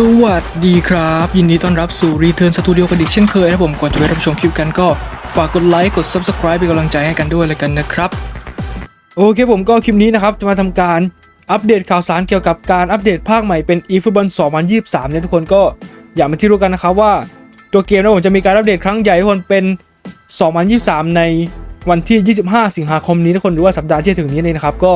สวัสดีครับ ยินดีต้อนรับสู่ Return Studio กันอีกเช่นเคยนะผมก่อนจะไปรับชมคลิปกันก็ฝากกดไลค์กด Subscribe เป็นกำลังใจให้กันด้วยเลยกันนะครับ โอเคผมก็คลิปนี้นะครับ จะมาทำการอัปเดตข่าวสารเกี่ยวกับการอัปเดตภาคใหม่เป็น eFootball 2023 เนี่ยทุกคนก็อย่ามาที่รู้กันนะครับว่าตัวเกมนะผมจะมีการอัปเดตครั้งใหญ่ทุกคนเป็น 2023 ในวันที่ 25 สิงหาคมนี้ทุกคนหรือว่าสัปดาห์ที่ถึงนี้เลยนะครับก็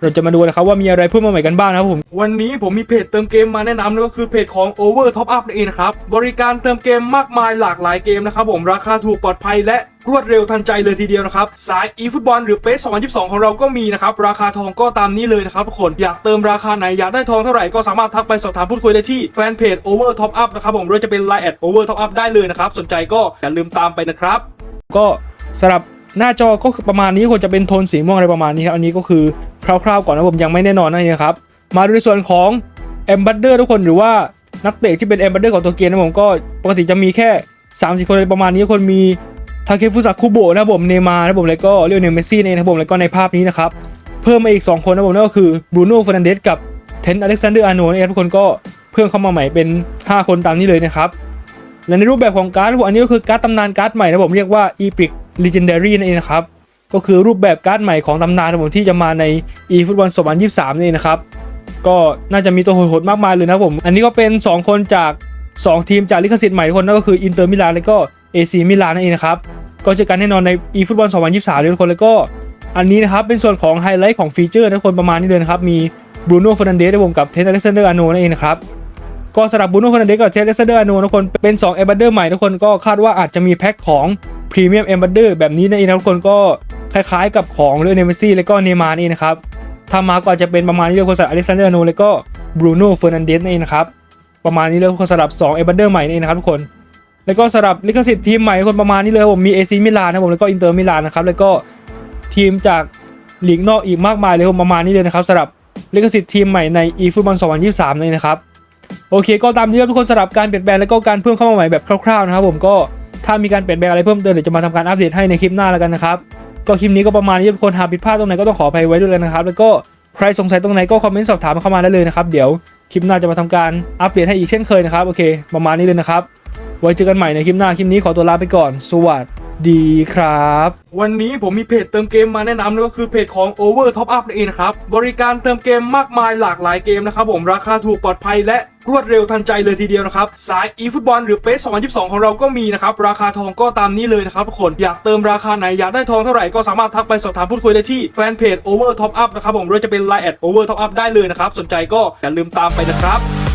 เราจะมาดูนะครับว่ามีอะไรเพิ่มมาใหม่กันบ้างนะครับผม วันนี้ผมมีเพจเติมเกมมาแนะนำนั่นก็คือเพจของ Over Top Up นั่นเองนะครับ บริการเติมเกมมากมายหลากหลายเกมนะครับผมราคาถูกปลอดภัยและรวดเร็วทันใจเลยทีเดียวนะครับ สาย eFootball หรือ PES 2022 ของเราก็มีนะครับ ราคาทองก็ตามนี้เลยนะครับทุกคน อยากเติมราคาไหน อยากได้ทองเท่าไหร่ก็สามารถทักไปสอบถามพูดคุยได้ที่แฟนเพจ Over Top Up นะครับผมหรือจะเป็น Line at Over Top Up ได้เลยนะครับสนใจก็อย่าลืมตามไปนะครับ ก็สำหรับ หน้าจอก็ประมาณนี้ควรจะเป็นโทนสีม่วงอะไรประมาณนี้ครับอันนี้ก็คือคร่าวๆก่อนนะผมยังไม่แน่นอนนั่นเองครับมาดูในส่วนของ e m b a d d e r ทุกคนหรือว่านักเตะที่เป็น e m b a d d e r ของตัวเกมนะผมก็ปกติจะมีแค่3 4คนประมาณนี้คนมีทาเคฟุสะคุโบะนะผมเนมาร์นะผมแล้วก็เรียวเนลเมซี่เองนะผมแล้วก็ในภาพนี้นะครับเพิ่มมาอีก 2 คนนะผมนั่นก็คือบรูโน่เฟรนันเดสกับเทนอเล็กซานเดอร์อาร์โนนะครับทุกคนก็เพิ่มเข้ามาใหม่เป็น 5 คนตามนี้เลยนะครับและในรูปแบบของการ์ดผมอันนี้ก็คือการ์ดตำนานการ์ดใหม่นะผมเรียกว่า Epic Legendary นั่นเองนะครับ ก็คือรูปแบบการ์ดใหม่ของตำนานผมที่จะมาใน eFootball 2023นี่นะครับ ก็น่าจะมีตัวโหดๆมากมายเลยนะผม อันนี้ก็เป็น 2 คนจาก 2 ทีมจากลิขสิทธิ์ใหม่ทุกคนนั่นก็คืออินเตอร์มิลานและก็ AC มิลานนั่นเองนะครับ ก็เจอกันแน่นอนใน eFootball 2023เลยทุกคนแล้วก็อันนี้นะครับเป็นส่วนของไฮไลท์ของฟีเจอร์นะทุกคนประมาณนี้เลยนะครับมีบรูโน่ฟรนันเดสนะผมกับเทนอเล็กซานเดอร์อาโนนั่นเองนะครับก็สำหรับบูโน่ฟ r น a นเดสกับเทเลสเดอร์อโนทุกคนเป็น2เอ b บเดอร์ใหม่ทุกคนก็คาดว่าอาจจะมีแพ็คของ พรีเมียมเอ b บ d เดอร์แบบนี้นั่นเองนะทุกคนก็คล้ายๆกับของเรอเนเมซี่แล้วก็เนมาร์นี่นะครับถ้ามาก็อาจจะเป็นประมาณนี้เลยคนสำหรับอเล็กซานเดอร์โนแล้วก็บรูโน่เฟอร์นันเดสนั่นเองนะครับประมาณนี้เลยคนสำหรับ2เอ b บ d เดอร์ใหม่นั่นเองนะครับทุกคนแล้วก็สำหรับลิขสิทธิ์ทีมใหม่คนประมาณนี้เลยครับผมมีเอซีมิลานนะผมแล้วก็อินเตอร์มิลานนะครับแล้วก็ทีมจากลีกนอกอีกมากมายเลยครับผมประมาณนี้เลยนะครับสำหรับลิขสิทธิ์ทีมใหม่ใน eFootball 2023นั่นเองนะครับโอเค ก็ตามนี้ครับทุกคนสำหรับการเปลี่ยนแปลงและก็การเพิ่มเข้ามาใหม่แบบคร่าวๆนะครับผมก็ ถ้ามีการเปลี่ยนแปลงอะไรเพิ่มเติมเดี๋ยวจะมาทำการอัปเดตให้ในคลิปหน้าแล้วกันนะครับก็คลิปนี้ก็ประมาณนี้ทุกคนหากผิดพลาดตรงไหนก็ต้องขออภัยไว้ด้วยเลยนะครับ แล้วก็ใครสงสัยตรงไหนก็คอมเมนต์สอบถามเข้ามาได้เลยนะครับ เดี๋ยวคลิปหน้าจะมาทำการอัปเดตให้อีกเช่นเคยนะครับ โอเค ประมาณนี้เลยนะครับ ไว้เจอกันใหม่ในคลิปหน้า คลิปนี้ขอตัวลาไปก่อน สวัสดี ดีครับ วันนี้ผมมีเพจเติมเกมมาแนะนำนั่นก็คือเพจของ Over Top Up นั่นเองนะครับบริการเติมเกมมากมายหลากหลายเกมนะครับผมราคาถูกปลอดภัยและรวดเร็วทันใจเลยทีเดียวนะครับ สาย eFootball หรือ PES 2022 ของเราก็มีนะครับ ราคาทองก็ตามนี้เลยนะครับทุกคน อยากเติมราคาไหน อยากได้ทองเท่าไหร่ก็สามารถทักไปสอบถามพูดคุยได้ที่แฟนเพจ Over Top Up นะครับผมหรือจะเป็น Line at Over Top Up ได้เลยนะครับ สนใจก็อย่าลืมตามไปนะครับ